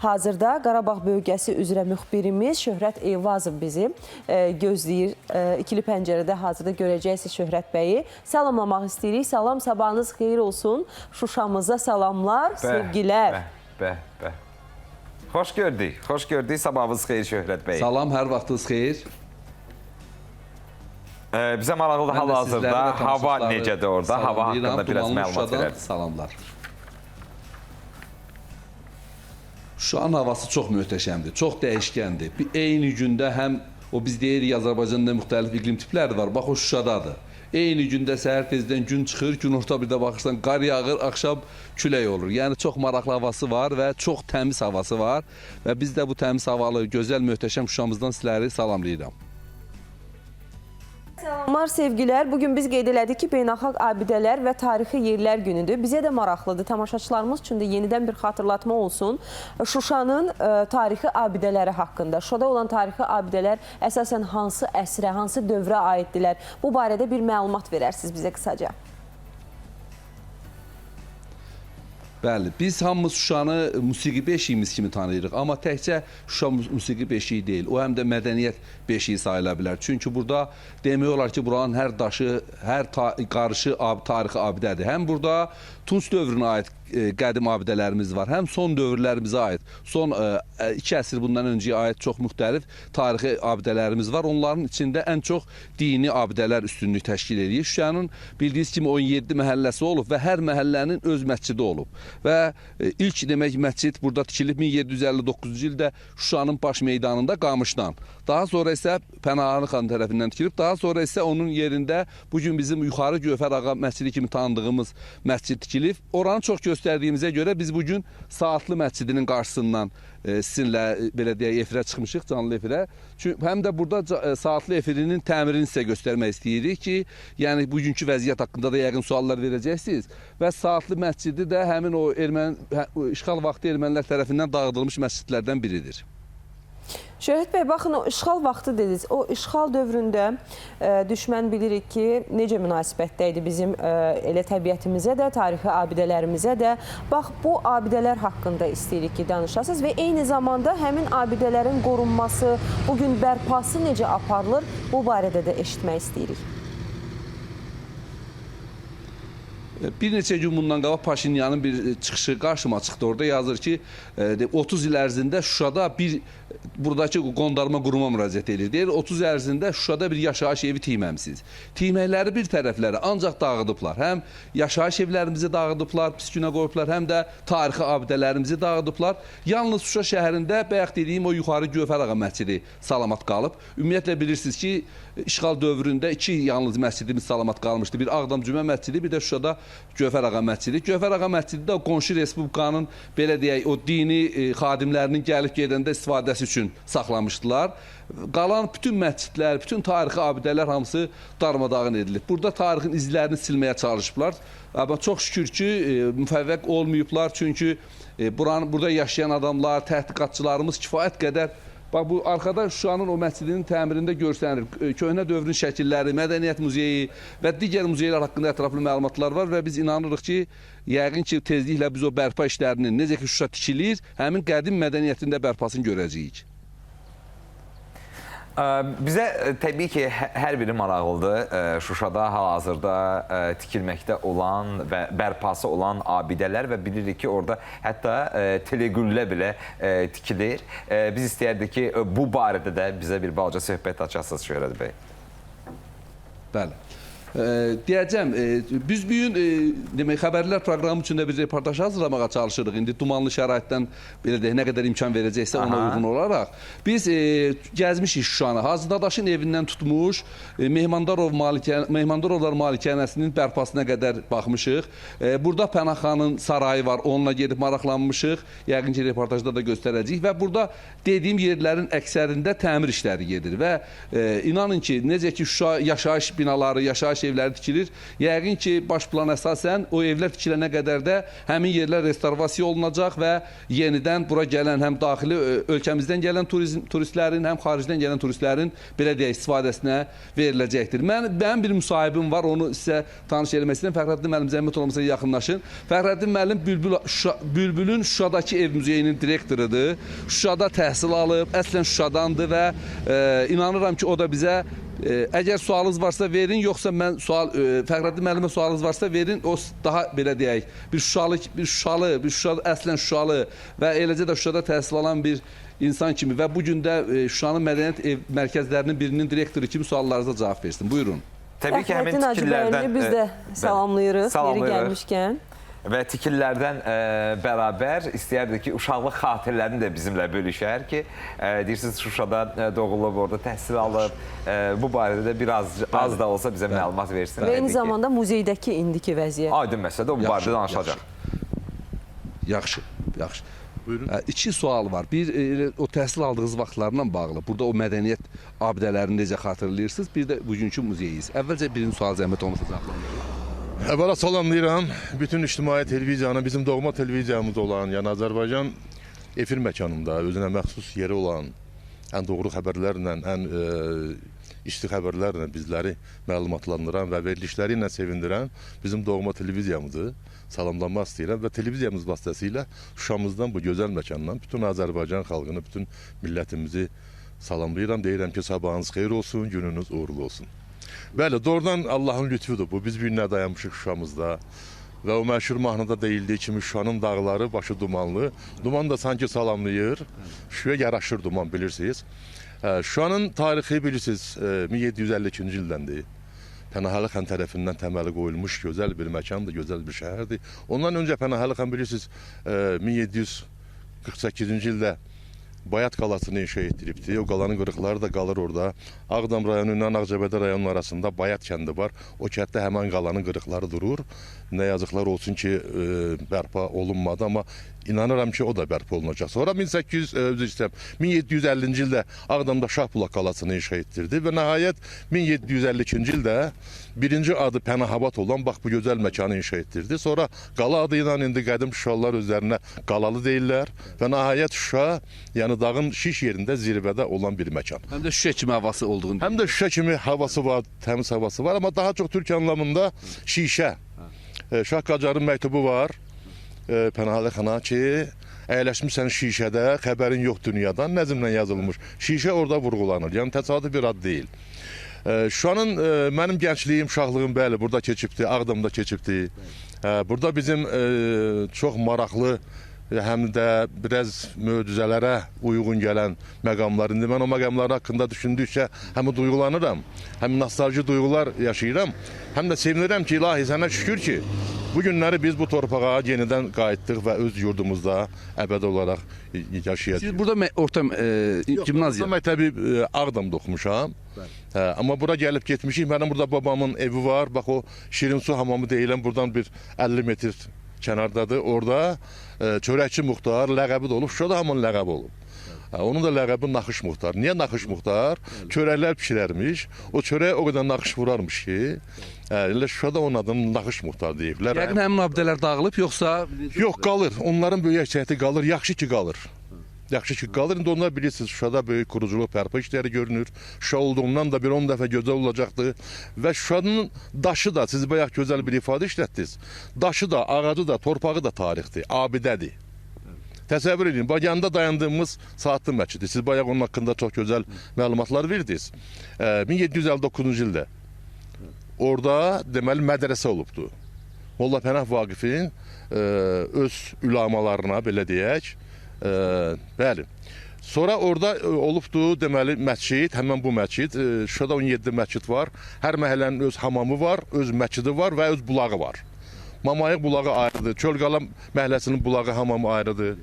Hazırda Qarabağ bölgəsi üzrə müxbirimiz Şöhrət Eyvazov bizi e, gözləyir. E, ikili pəncərədə hazırda görəcəksiniz Şöhrət bəyi. Salamlamaq istəyirik. Salam, sabahınız xeyir olsun. Şuşamıza salamlar, sevgilər. Bəh, bəh, bəh. Xoş gördük, xoş gördük. Sabahınız xeyir Şöhrət bəy. Salam, hər vaxtınız xeyir. Ee, bizə də hal-hazırda hava necədir orada? Hava haqqında biraz məlumat verər. Salamlar. Şuşanın havası çox möhtəşəmdir, çox dəyişkəndir. Bir eyni gündə həm o biz deyirik Azərbaycanda müxtəlif iqlim tipləri var. Bax o Şuşadadır. Eyni gündə səhər tezdən gün çıxır, gün orta birdə baxırsan qar yağır, axşam külək olur. Yəni çox maraqlı havası var və çox təmiz havası var və biz də bu təmiz havalı, gözəl, möhtəşəm Şuşamızdan sizləri salamlayıram. Salamlar, sevgilər. Bugün biz qeyd elədik ki, Beynəlxalq Abidələr və Tarixi Yerlər günüdür. Bizə də maraqlıdır. Tamaşaçılarımız üçün də yenidən bir xatırlatma olsun. Şuşanın e, tarixi abidələri haqqında. Şuşada olan tarixi abidələr əsasən hansı əsrə, hansı dövrə aiddirlər? Bu barədə bir məlumat verərsiniz bizə qısaca. Bəli, biz hamımız Şuşanı musiqi beşiyimiz kimi tanıyırıq, amma təkcə Şuşa mu- musiqi beşiyi deyil, o həm də mədəniyyət beşiyi sayıla bilər. Çünki burada demək olar ki, buranın hər daşı, hər ta qarışı ab tarixi abidədir. Həm burada Tunç dövrünə aid e, qədim abidələrimiz var, həm son dövrlərimizə aid, son e, e, iki əsr bundan öncəyə aid çox müxtəlif tarixi abidələrimiz var. Onların içində ən çox dini abidələr üstünlük təşkil edir. Şuşanın bildiyiniz kimi 17 məhəlləsi olub və hər məhəllənin öz məscidi olub. Və e, ilk demək məscid burada tikilib 1759-cu ildə Şuşanın baş meydanında Qamışdan. Daha sonra isə Pənahani xan tərəfindən tikilib. Daha sonra isə onun yerində bu gün bizim yuxarı Gövhər ağa məscidi kimi tanıdığımız məscid tikilib. Oranı çox göstərdiyimizə görə biz bu gün Saatlı məscidinin qarşısından e, sizinlə e, belə deyək efirə çıxmışıq canlı efirə. Çünki həm də burada e, Saatlı efirinin təmirini sizə göstərmək istəyirik ki, yəni bugünkü vəziyyət haqqında da yəqin suallar verəcəksiniz və Saatlı məscidi də həmin o erməni hə- işğal vaxtı ermənilər tərəfindən dağıdılmış məscidlərdən biridir. Şöhrət bəy, baxın o işğal vaxtı dediniz. O işğal dövründə e, düşmən bilirik ki, necə münasibətdə idi bizim e, elə təbiətimizə də, tarixi abidələrimizə də. Bax, bu abidələr haqqında istəyirik ki, danışasınız və eyni zamanda həmin abidələrin qorunması, bu gün bərpası necə aparılır, bu barədə də eşitmək istəyirik. Bir neçə gün bundan qabaq Paşinyanın bir e, çıxışı qarşıma çıxdı. Orada yazır ki, e, de- 30 il ərzində Şuşada bir buradakı qondarma quruma müraciət edir. Deyir 30 il ərzində Şuşada bir yaşayış evi tikməmisiniz. Tikməkləri bir tərəfləri ancaq dağıdıblar. Həm yaşayış evlərimizi dağıdıblar, pis günə qoyublar, həm də tarixi abidələrimizi dağıdıblar. Yalnız Şuşa şəhərində bayaq dediyim o yuxarı Gövhər ağa məscidi salamat qalıb. Ümumiyyətlə bilirsiniz ki, işğal dövründə iki yalnız məscidimiz salamat qalmışdı. Bir Ağdam Cümə məscidi, bir də Şuşada Gövhər ağa məscidi. Gövhər ağa məscidi də qonşu respublikanın belə deyək, o dini e, xadimlərinin gəlib gedəndə istifadəsi üçün saxlamışdılar. Qalan bütün məscidlər, bütün tarixi abidələr hamısı darmadağın edilib. Burada tarixin izlərini silməyə çalışıblar. Amma çox şükür ki, e, müvəffəq olmayıblar. Çünki e, buranın burada yaşayan adamlar, təhqiqatçılarımız kifayət qədər Bax bu arkada Şuşanın o məscidinin təmirində görsənir. E, Köhnə dövrün şəkilləri, mədəniyyət muzeyi və digər muzeylər haqqında ətraflı məlumatlar var və biz inanırıq ki, yəqin ki, tezliklə biz o bərpa işlərinin necə ki Şuşa tikilir, həmin qədim mədəniyyətin də bərpasını görəcəyik. Ə, Bizə ə, təbii ki, hə- hər biri maraqlıdır. Ə, Şuşada hal-hazırda ə, tikilməkdə olan və bərpası olan abidələr və bilirik ki, orada hətta ə, telegüllə belə tikilir. Biz istəyərdik ki, bu barədə də bizə bir balaca söhbət açasınız Şöhrət bəy. Bəli. E, deyəcəm, e, biz bu gün e, demək xəbərlər proqramı üçün də bir reportaj hazırlamağa çalışırıq. İndi dumanlı şəraitdən belə deyək, nə qədər imkan verəcəksə ona Aha. uyğun olaraq biz e, gəzmişik Şuşanı. Hacı Dadaşın evindən tutmuş e, Mehmandarov malikan Mehmandarovlar malikanəsinin bərpasına qədər baxmışıq. E, burada Pənahxanın sarayı var. Onunla gedib maraqlanmışıq. Yəqin ki, reportajda da göstərəcəyik və burada dediyim yerlərin əksərində təmir işləri gedir və e, inanın ki, necə ki Şuşa yaşayış binaları, yaşayış yaşayış evləri tikilir. Yəqin ki, baş plan əsasən o evlər tikilənə qədər də həmin yerlər restorvasiya olunacaq və yenidən bura gələn həm daxili ölkəmizdən gələn turizm turistlərin, həm xaricdən gələn turistlərin belə deyək istifadəsinə veriləcəkdir. Mən mənim bir müsahibim var, onu sizə tanış eləmək istəyirəm. Fəxrəddin müəllim zəhmət olmasa yaxınlaşın. Fəxrəddin müəllim Bülbül Şuşa, Bülbülün Şuşadakı ev muzeyinin direktorudur. Şuşada təhsil alıb, əslən Şuşadandır və e, inanıram ki, o da bizə əgər sualınız varsa verin, yoxsa mən sual e, Fəxrəddin müəllimə sualınız varsa verin. O daha belə deyək, bir Şuşalı, bir Şuşalı, bir Şuşalı əslən Şuşalı və eləcə də Şuşada təhsil alan bir insan kimi və bu gün də e, Şuşanın mədəniyyət ev mərkəzlərinin birinin direktoru kimi suallarınıza cavab versin. Buyurun. Təbii ki, həmin Hacıbəyli biz də e, salamlayırıq yeri salamlayırıq. gəlmişkən. Və tikililərdən e, bərabər istəyərdik ki, uşaqlıq xatirələrini də bizimlə bölüşər ki, e, deyirsiniz Şuşada e, doğulub, orada təhsil alıb. E, bu barədə də biraz az da olsa bizə məlumat versin. Və eyni ki. zamanda muzeydəki indiki vəziyyət. aydın məsələdir, o bu barədə danışacaq. Yaxşı, yaxşı. Buyurun. İki sual var. Bir e, o təhsil aldığınız vaxtlarla bağlı. Burada o mədəniyyət abidələrini necə xatırlayırsınız? Bir də bugünkü muzeyiz. Əvvəlcə birinci sual zəhmət olmasa cavablandırın. Əvvəla salamlayıram bütün ictimai televiziyanı, bizim doğma televiziyamız olan, yəni Azərbaycan efir məkanında özünə məxsus yeri olan ən doğru xəbərlərlə, ən e, isti xəbərlərlə bizləri məlumatlandıran və verilişləri ilə sevindirən bizim doğma televiziyamızı salamlamaq istəyirəm və televiziyamız vasitəsilə Şuşamızdan bu gözəl məkandan bütün Azərbaycan xalqını, bütün millətimizi salamlayıram. Deyirəm ki, sabahınız xeyir olsun, gününüz uğurlu olsun. Bəli, doğrudan Allahın lütfudur bu. Biz bir günə dayanmışıq Şuşamızda. Və o məşhur mahnıda deyildiyi kimi Şuşanın dağları başı dumanlı. Duman da sanki salamlayır. Şuşaya yaraşır duman bilirsiniz. Şuşanın tarixi bilirsiniz e, 1752-ci ildəndir. Pənahalı xan tərəfindən təməli qoyulmuş gözəl bir məkandır, gözəl bir şəhərdir. Ondan öncə Pənahalı xan bilirsiniz e, 1748-ci ildə Bayat qalasını inşa etdiribdi. O qalanın qırıqları da qalır orada. Ağdam rayonu ilə Ağcabədi rayonunun arasında Bayat kəndi var. O kənddə həmin qalanın qırıqları durur. Nə yazıqlar olsun ki, e, bərpa olunmadı, amma inanıram ki, o da bərpa olunacaq. Sonra 1800 e, üzr istəyirəm, 1750-ci ildə Ağdamda Şahbulaq qalasını inşa etdirdi və nəhayət 1752-ci ildə birinci adı Pənahabad olan bax bu gözəl məkanı inşa etdirdi. Sonra qala adı ilə indi qədim Şuşalılar özlərinə qalalı deyirlər və nəhayət Şuşa, yəni dağın şiş yerində zirvədə olan bir məkan. Həm də Şuşa kimi havası olduğunu. Həm də Şuşa kimi havası var, təmiz havası var, amma daha çox Türk anlamında şişə. E, Şah Qacarın məktubu var. E, Pənahalı xana ki, əyləşmisən şişədə, xəbərin yox dünyadan, nəzmlə yazılmış. Şişə orada vurğulanır. Yəni təsadüf bir ad deyil. E, Şuşanın e, mənim gəncliyim, uşaqlığım bəli burada keçibdi, Ağdamda keçibdi. Burada bizim çox maraqlı həm də biraz möcüzələrə uyğun gələn məqamlar. İndi mən o məqamlar haqqında düşündükcə həm duyğulanıram, həm nostalji duyğular yaşayıram, həm də sevinirəm ki, ilahi sənə şükür ki, bu günləri biz bu torpağa yenidən qayıtdıq və öz yurdumuzda əbədi olaraq yaşayacağıq. Siz burada orta e, gimnaziya. Orta məktəbi e, Ağdamda oxumuşam. Hə, amma bura gəlib getmişik. Mənim burada babamın evi var. Bax o Şirinsu hamamı deyilən buradan bir 50 metr kənardadır. Orada e, çörəkçi muxtar ləqəbi də olub. Şuşada hamının ləqəbi olub. Hə, onun da ləqəbi Naxış Muxtar. Niyə Naxış Muxtar? Çörəklər bişirərmiş. O çörəyə o qədər naxış vurarmış ki, hə, elə Şuşada onun adını Naxış Muxtar deyiblər. Yəqin həmin abidələr dağılıb yoxsa Yox qalır. Onların böyük əksəriyyəti qalır. Yaxşı ki qalır. Yaxşı ki qalır. İndi onlar bilirsiniz Şuşada böyük quruculuq bərpa işləri görünür. Şuşa olduğundan da bir 10 dəfə gözəl olacaqdı. Və Şuşanın daşı da siz bayaq gözəl bir ifadə işlətdiniz. Daşı da, ağacı da, torpağı da tarixdir, abidədir. Təsəvvür edin, bax yanında dayandığımız Saatlı məscidi. Siz bayaq onun haqqında çox gözəl məlumatlar verdiniz. Ee, 1759-cu ildə orada deməli mədrəsə olubdu. Molla Pənah Vaqifin öz ülamalarına belə deyək, bəli. Sonra orada olubdu deməli məscid, həmin bu məscid, Şuşada 17 məscid var. Hər məhəllənin öz hamamı var, öz məscidi var və öz bulağı var. Mamayıq bulağı ayrıdır. Çölqala məhəlləsinin bulağı hamamı ayrıdır.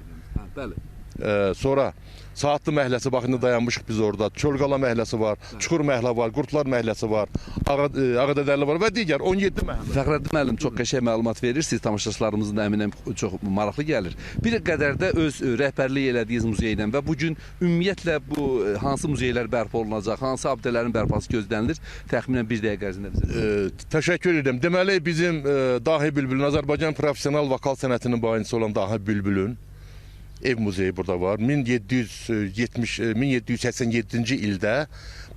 Bəli. E, sonra Saatlı məhəlləsi bax indi dayanmışıq biz orada. Çölqala məhəlləsi var, Çuxur məhəllə var, Qurtlar məhəlləsi var, Ağa e, Ağadədərli var və digər 17 məhəllə. Fəxrəddin müəllim çox qəşəng məlumat verir. Siz tamaşaçılarımızın da əminəm çox maraqlı gəlir. Bir qədər də öz e, rəhbərlik elədiyiniz muzeydən və bu gün ümumiyyətlə bu e, hansı muzeylər bərpa olunacaq, hansı abidələrin bərpası gözlənilir? Təxminən 1 dəqiqə ərzində bizə. E, təşəkkür edirəm. Deməli bizim e, Dahi Bülbülün Azərbaycan professional vokal sənətinin banisi olan Dahi Bülbülün ev muzeyi burada var. 1770 e, 1787-ci ildə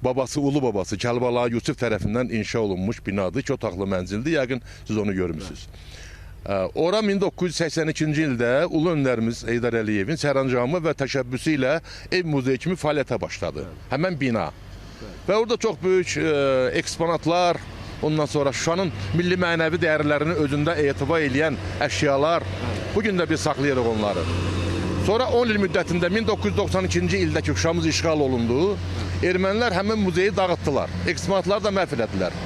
babası, ulu babası Kəlbala Yusuf tərəfindən inşa olunmuş binadır. İki otaqlı mənzildir. Yəqin siz onu görmüsünüz. E, Ora 1982-ci ildə ulu öndərimiz Heydər Əliyevin sərəncamı və təşəbbüsü ilə ev muzeyi kimi fəaliyyətə başladı. Həmən bina. Və orada çox böyük e, eksponatlar, ondan sonra Şuşanın milli mənəvi dəyərlərini özündə etibar edən əşyalar, bu gün də biz saxlayırıq onları. Sonra 10 il müddətində 1992-ci ildə ki Şuşamız işğal olundu, ermənilər həmin muzeyi dağıtdılar, eksponatları da məhv elədilər.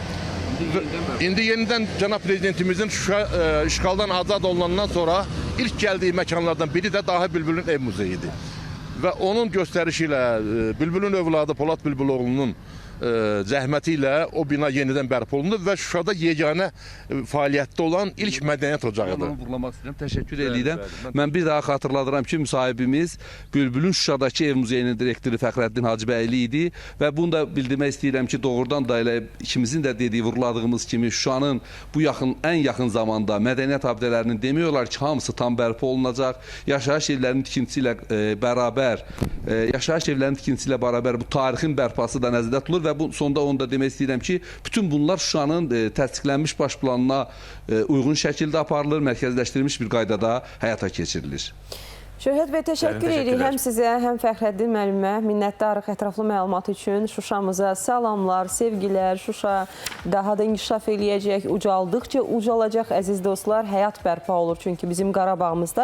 İndi yenidən cənab prezidentimizin Şuşa e, işğaldan azad olunandan sonra ilk gəldiyi məkanlardan biri də Dahi Bülbülün ev muzeyidir. Və onun göstərişi ilə e, Bülbülün övladı Polad Bülbüloğlu'nun zəhməti ilə o bina yenidən bərpa olundu və Şuşada yeganə e, fəaliyyətdə olan ilk mədəniyyət ocağıdır. Onu vurğulamaq istəyirəm. Təşəkkür edirəm. Mən bir daha xatırladıram ki, müsahibimiz Bülbülün Şuşadakı ev muzeyinin direktoru Fəxrəddin Hacıbəyli idi və bunu da bildirmək istəyirəm ki, doğrudan da elə ikimizin də dediyi, vurguladığımız kimi Şuşanın bu yaxın ən yaxın zamanda mədəniyyət abidələrinin demək olar ki, hamısı tam bərpa olunacaq. Yaşayış evlərinin tikintisi ilə e, bərabər, e, yaşayış evlərinin tikintisi ilə bərabər bu tarixin bərpası da nəzərdə tutulur və bu sonda onu da demək istəyirəm ki, bütün bunlar Şuşanın e, təsdiqlənmiş baş planına e, uyğun şəkildə aparılır, mərkəzləşdirilmiş bir qaydada həyata keçirilir. Şöhrət bəy, təşəkkür edirik həm sizə, həm Fəxrəddin müəllimə. Minnətdarıq ətraflı məlumat üçün. Şuşamıza salamlar, sevgilər. Şuşa daha da inkişaf eləyəcək, ucaldıqca ucalacaq əziz dostlar. Həyat bərpa olur çünki bizim Qarabağımızda.